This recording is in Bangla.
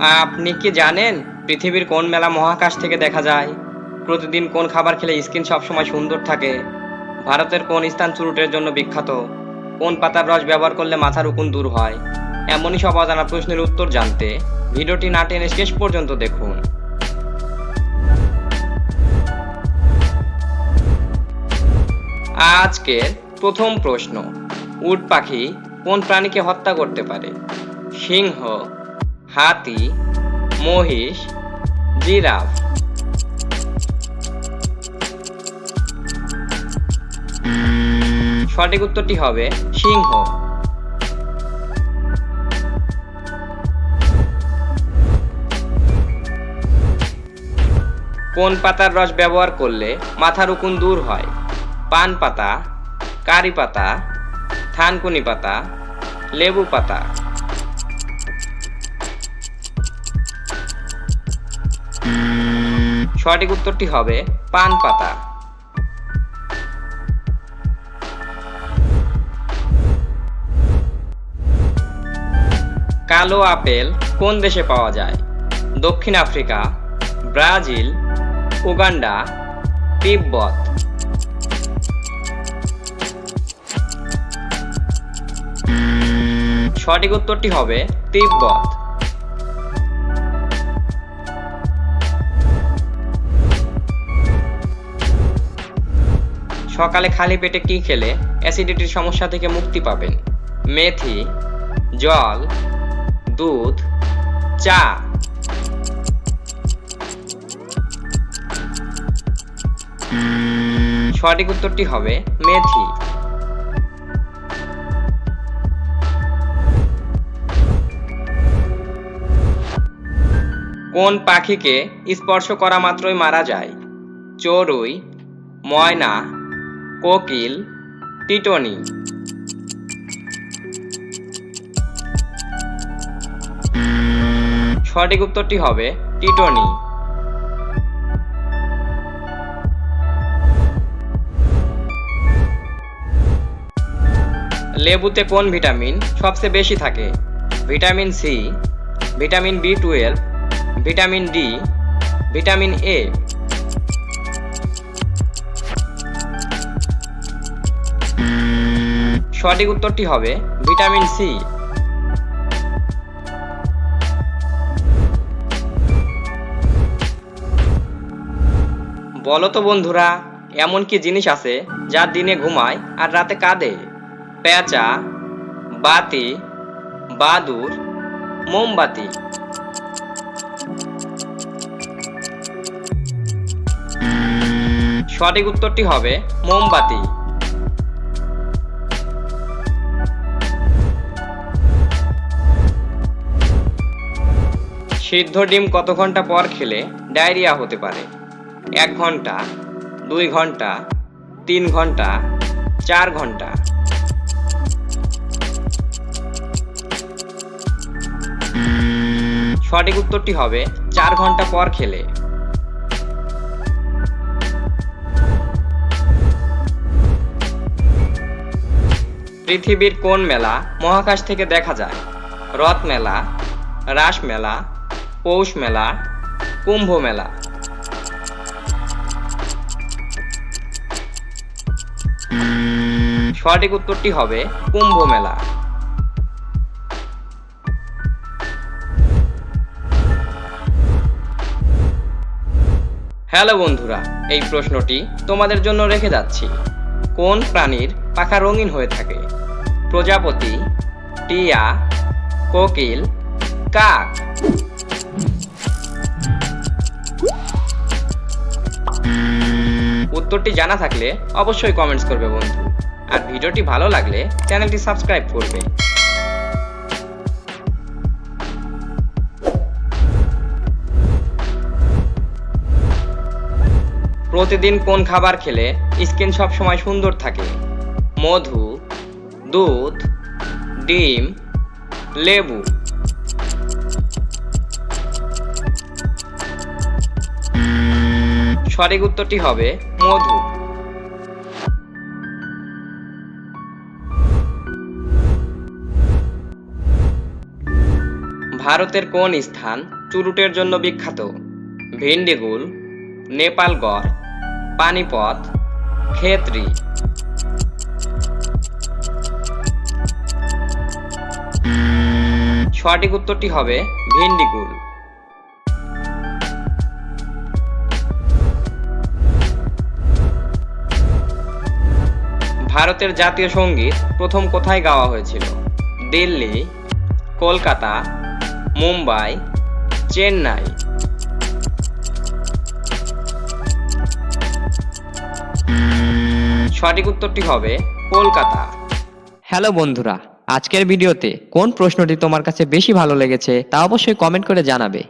আপনি কি জানেন পৃথিবীর কোন মেলা মহাকাশ থেকে দেখা যায়? প্রতিদিন কোন খাবার খেলে স্কিন সবসময় সুন্দর থাকে? ভারতের কোন স্থান চুরুটের জন্য বিখ্যাত? কোন পাতার রস ব্যবহার করলে মাথার উকুন দূর হয়? এমনই সব অজানা প্রশ্নের উত্তর জানতে ভিডিওটি না টেনে শেষ পর্যন্ত দেখুন। আজকের প্রথম প্রশ্ন, উট পাখি কোন প্রাণীকে হত্যা করতে পারে? সিংহ হাতি, মহিষ, জিরাফ। সঠিক উত্তরটি হবে সিংহ। কোন পাতার রস ব্যবহার করলে মাথার উকুন দূর হয়? পান পাতা, কারি পাতা, থানকুনি পাতা, লেবু পাতা। সঠিক উত্তরটি হবে পান পাতা। কালো আপেল কোন দেশে পাওয়া যায়? দক্ষিণ আফ্রিকা, ব্রাজিল, উগান্ডা, তিব্বত। সঠিক উত্তরটি হবে তিব্বত। সকালে খালি পেটে কি খেলে? অ্যাসিডিটির সমস্যা থেকে মুক্তি পাবেন। মেথি, জল, দুধ, চা। সঠিক উত্তরটি হবে মেথি। কোন পাখিকে স্পর্শ করা মাত্রই মারা যায়? চড়ুই, ময়না কোকিল, টিটনি। সঠিক উত্তরটি হবে টিটনি। লেবুতে কোন ভিটামিন সবচেয়ে বেশি থাকে? Vitamin C, vitamin B twelve, vitamin D, vitamin A. সঠিক উত্তরটি হবে ভিটামিন সি। বলো তো বন্ধুরা, এমন কি জিনিস আছে যা দিনে ঘুমায় আর রাতে কাঁদে? পেঁচা বাতি, বাদুর, মোমবাতি। সঠিক উত্তরটি হবে মোমবাতি। সিদ্ধ ডিম কত ঘণ্টা পর খেলে ডায়রিয়া হতে পারে? এক ঘণ্টা, দুই ঘণ্টা, তিন ঘণ্টা, চার ঘণ্টা। সঠিক উত্তরটি হবে চার ঘণ্টা পর খেলে। পৃথিবীর কোন মেলা মহাকাশ থেকে দেখা যায়? রথ মেলা রাস মেলা পৌষ মেলা, কুম্ভ মেলা। সঠিক উত্তরটি হবে কুম্ভ মেলা। হ্যালো বন্ধুরা, এই প্রশ্নটি তোমাদের জন্য রেখে যাচ্ছি। কোন প্রাণীর পাখা রঙিন হয়ে থাকে? প্রজাপতি, টিয়া, কোকিল, কাক। উত্তরটি জানা থাকলে অবশ্যই কমেন্টস করবে বন্ধু। আর ভিডিওটি ভালো লাগলে চ্যানেলটি সাবস্ক্রাইব করবে। প্রতিদিন কোন খাবার খেলে স্কিন সব সময় সুন্দর থাকে? মধু, দুধ, ডিম, লেবু। সঠিক উত্তরটি হবে মধু। ভারতের কোন স্থান চুরুটের জন্য বিখ্যাত? ভিন্ডিগুল, নেপালগড়, পানিপথ খেতরি সঠিক উত্তরটি হবে ভিন্ডিগুল। ভারতের জাতীয় সংগীত প্রথম কোথায় গাওয়া হয়েছিল? দিল্লি, কলকাতা, মুম্বাই, চেন্নাই। সঠিক উত্তরটি হবে কলকাতা। হ্যালো বন্ধুরা, আজকের ভিডিওতে কোন প্রশ্নটি তোমার কাছে বেশি ভালো লেগেছে তা অবশ্যই কমেন্ট করে জানাবে।